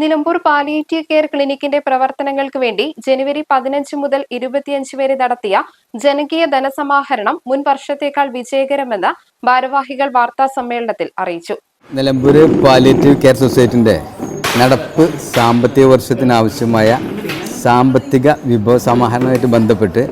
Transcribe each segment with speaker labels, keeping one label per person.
Speaker 1: Nilambur palliative care ക്ലിനിക്കിന്റെ പ്രവർത്തനങ്ങൾക്ക് വേണ്ടി ജനുവരി പതിനഞ്ച് മുതൽ ഇരുപത്തിയഞ്ച് വരെ നടത്തിയ ജനകീയ ധനസമാഹരണം മുൻ വർഷത്തേക്കാൾ വിജയകരമെന്ന് ഭാരവാഹികൾ വാർത്താ സമ്മേളനത്തിൽ അറിയിച്ചു.
Speaker 2: നിലമ്പൂർ പാലിയേറ്റീവ് കെയർ സൊസൈറ്റിന്റെ നടപ്പ് സാമ്പത്തിക വർഷത്തിനാവശ്യമായ സാമ്പത്തിക വിഭവ സമാഹരണവുമായിട്ട് ബന്ധപ്പെട്ട്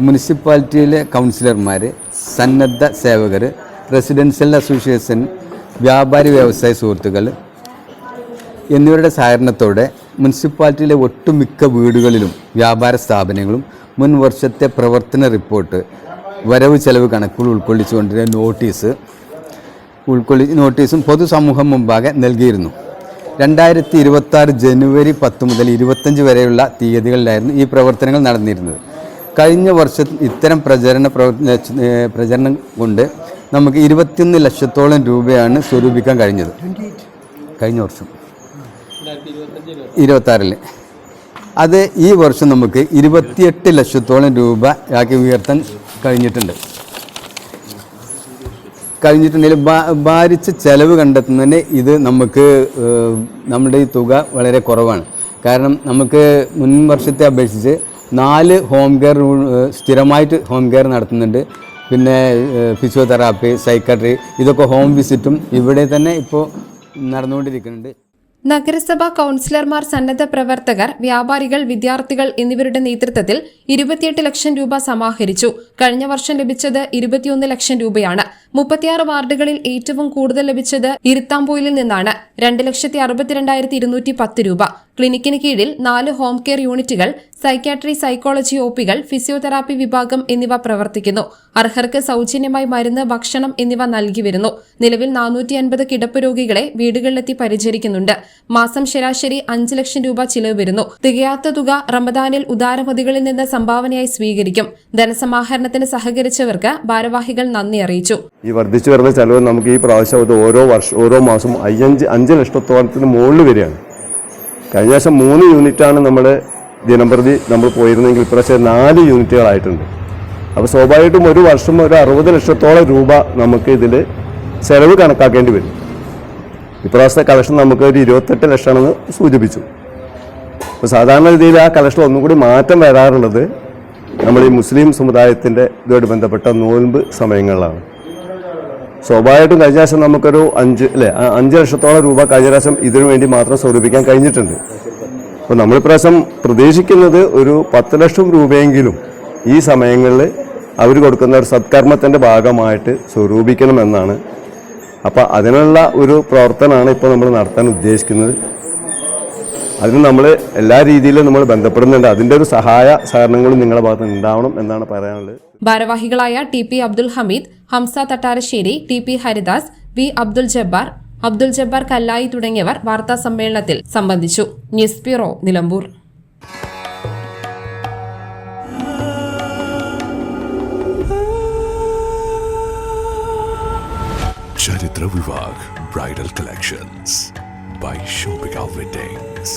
Speaker 2: മുനിസിപ്പാലിറ്റിയിലെ കൗൺസിലർമാർ സന്നദ്ധ സേവകർ റെസിഡൻഷ്യൽ അസോസിയേഷൻ വ്യാപാരി വ്യവസായ സുഹൃത്തുക്കൾ എന്നിവരുടെ സഹകരണത്തോടെ മുനിസിപ്പാലിറ്റിയിലെ ഒട്ടുമിക്ക വീടുകളിലും വ്യാപാര സ്ഥാപനങ്ങളും മുൻ വർഷത്തെ പ്രവർത്തന റിപ്പോർട്ട് വരവ് ചെലവ് കണക്കുകൾ ഉൾക്കൊള്ളിച്ചുകൊണ്ടിരുന്ന നോട്ടീസ് ഉൾക്കൊള്ളി നോട്ടീസും പൊതുസമൂഹം മുമ്പാകെ നൽകിയിരുന്നു. രണ്ടായിരത്തി ഇരുപത്തി ജനുവരി പത്ത് മുതൽ ഇരുപത്തഞ്ച് വരെയുള്ള തീയതികളിലായിരുന്നു ഈ പ്രവർത്തനങ്ങൾ നടന്നിരുന്നത്. കഴിഞ്ഞ വർഷം ഇത്തരം പ്രചരണ പ്രചരണം കൊണ്ട് നമുക്ക് ഇരുപത്തിയൊന്ന് ലക്ഷത്തോളം രൂപയാണ് സ്വരൂപിക്കാൻ കഴിഞ്ഞത്. കഴിഞ്ഞ വർഷം. ഇരുപത്താറിൽ അത് ഈ വർഷം നമുക്ക് ഇരുപത്തിയെട്ട് ലക്ഷത്തോളം രൂപ ആക്കി ഉയർത്താൻ കഴിഞ്ഞിട്ടുണ്ട്. കഴിഞ്ഞിട്ടുണ്ടെങ്കിൽ ഭാരിച്ച ചെലവ് കണ്ടെത്തുന്നതിന് ഇത് നമുക്ക് നമ്മുടെ ഈ തുക വളരെ കുറവാണ്. കാരണം നമുക്ക് മുൻ വർഷത്തെ അപേക്ഷിച്ച് നാല് ഹോം കെയർ സ്ഥിരമായിട്ട് ഹോം കെയർ നടത്തുന്നുണ്ട്. പിന്നെ ഫിസിയോതെറാപ്പി സൈക്കട്രി ഇതൊക്കെ ഹോം വിസിറ്റും ഇവിടെ തന്നെ ഇപ്പോൾ നടന്നുകൊണ്ടിരിക്കുന്നുണ്ട്.
Speaker 1: നഗരസഭാ കൗൺസിലർമാർ സന്നദ്ധ പ്രവർത്തകർ വ്യാപാരികൾ വിദ്യാർത്ഥികൾ എന്നിവരുടെ നേതൃത്വത്തിൽ ഇരുപത്തിയെട്ട് ലക്ഷം രൂപ സമാഹരിച്ചു. കഴിഞ്ഞ വർഷം ലഭിച്ചത് ഇരുപത്തിയൊന്ന് ലക്ഷം രൂപയാണ്. മുപ്പത്തിയാറ് വാർഡുകളിൽ ഏറ്റവും കൂടുതൽ ലഭിച്ചത് ഇരുത്താംപോയിലിൽ നിന്നാണ്. രണ്ട് ലക്ഷത്തി അറുപത്തിരണ്ടായിരത്തി ഇരുന്നൂറ്റി പത്ത് രൂപ. ക്ലിനിക്കിന് കീഴിൽ നാല് ഹോം കെയർ യൂണിറ്റുകൾ സൈക്യാട്രി സൈക്കോളജി ഒപികൾ ഫിസിയോതെറാപ്പി വിഭാഗം എന്നിവ പ്രവർത്തിക്കുന്നു. അർഹർക്ക് സൗജന്യമായി മരുന്ന് ഭക്ഷണം എന്നിവ നൽകി വരുന്നു. നിലവിൽ നാനൂറ്റി അൻപത് കിടപ്പ് രോഗികളെ വീടുകളിലെത്തി പരിചരിക്കുന്നുണ്ട്. മാസം ശരാശരി അഞ്ച് ലക്ഷം രൂപ ചിലവ് വരുന്നു. തികയാത്ത തുക റമദാനിൽ ഉദാരമതികളിൽ നിന്ന് സംഭാവനയായി സ്വീകരിക്കും. ധനസമാഹരണത്തിന് സഹകരിച്ചവർക്ക് ഭാരവാഹികൾ നന്ദി അറിയിച്ചു.
Speaker 3: ഈ വർദ്ധിച്ചു വരുന്ന ചെലവ് നമുക്ക് ഈ പ്രാവശ്യം ഓരോ വർഷം ഓരോ മാസം അഞ്ച് അഞ്ച് ലക്ഷത്തോളത്തിന് മുകളിൽ വരികയാണ്. കഴിഞ്ഞ ദിവസം മൂന്ന് യൂണിറ്റാണ് നമ്മൾ ദിനംപ്രതി നമ്മൾ പോയിരുന്നെങ്കിൽ ഇപ്രാവശ്യം നാല് യൂണിറ്റുകളായിട്ടുണ്ട്. അപ്പോൾ സ്വാഭാവികമായിട്ടും ഒരു വർഷം ഒരു അറുപത് ലക്ഷത്തോളം രൂപ നമുക്ക് ഇതിൽ ചെലവ് കണക്കാക്കേണ്ടി വരും. ഇപ്രാവശ്യത്തെ കളക്ഷൻ നമുക്ക് ഒരു ഇരുപത്തെട്ട് ലക്ഷമാണെന്ന് സൂചിപ്പിച്ചു. അപ്പോൾ സാധാരണ രീതിയിൽ ആ കളക്ഷൻ ഒന്നും കൂടി മാറ്റം വരാറുള്ളത് നമ്മൾ ഈ മുസ്ലിം സമുദായത്തിന്റെ ഇതുമായിട്ട് ബന്ധപ്പെട്ട നോൻപ് സമയങ്ങളിലാണ്. സ്വാഭാവികമായിട്ടും കഴിഞ്ഞ പ്രാവശ്യം നമുക്കൊരു അഞ്ച് അല്ലേ അഞ്ച് ലക്ഷത്തോളം രൂപ കഴിഞ്ഞ പ്രാവശ്യം ഇതിനു വേണ്ടി മാത്രം സ്വരൂപിക്കാൻ കഴിഞ്ഞിട്ടുണ്ട്. അപ്പോൾ നമ്മൾ ഇപ്രാവശ്യം പ്രതീക്ഷിക്കുന്നത് ഒരു പത്ത് ലക്ഷം രൂപയെങ്കിലും ഈ സമയങ്ങളിൽ അവർ കൊടുക്കുന്ന ഒരു സത്കർമ്മത്തിന്റെ ഭാഗമായിട്ട് സ്വരൂപിക്കണമെന്നാണ്. അപ്പോൾ അതിനുള്ള ഒരു പ്രവർത്തനമാണ് ഇപ്പോൾ നമ്മൾ നടത്താൻ ഉദ്ദേശിക്കുന്നത്. അതിന് നമ്മൾ എല്ലാ രീതിയിലും നമ്മൾ ബന്ധപ്പെടുന്നുണ്ട്. അതിന്റെ ഒരു സഹായ സഹകരണങ്ങളും നിങ്ങളുടെ ഭാഗത്ത് ഉണ്ടാവണം എന്നാണ് പറയാനുള്ളത്.
Speaker 1: ഭാരവാഹികളായ T P Abdul Hameed Hamza Thattarassery T P Haridas V Abdul Jabbar Abdul Jabbar Kallayi തുടങ്ങിയവർ വാർത്താ സമ്മേളനത്തിൽ സംബന്ധിച്ചു. News bureau Nilambur.
Speaker 4: Charithra Vivah bridal collections by Shopika weddings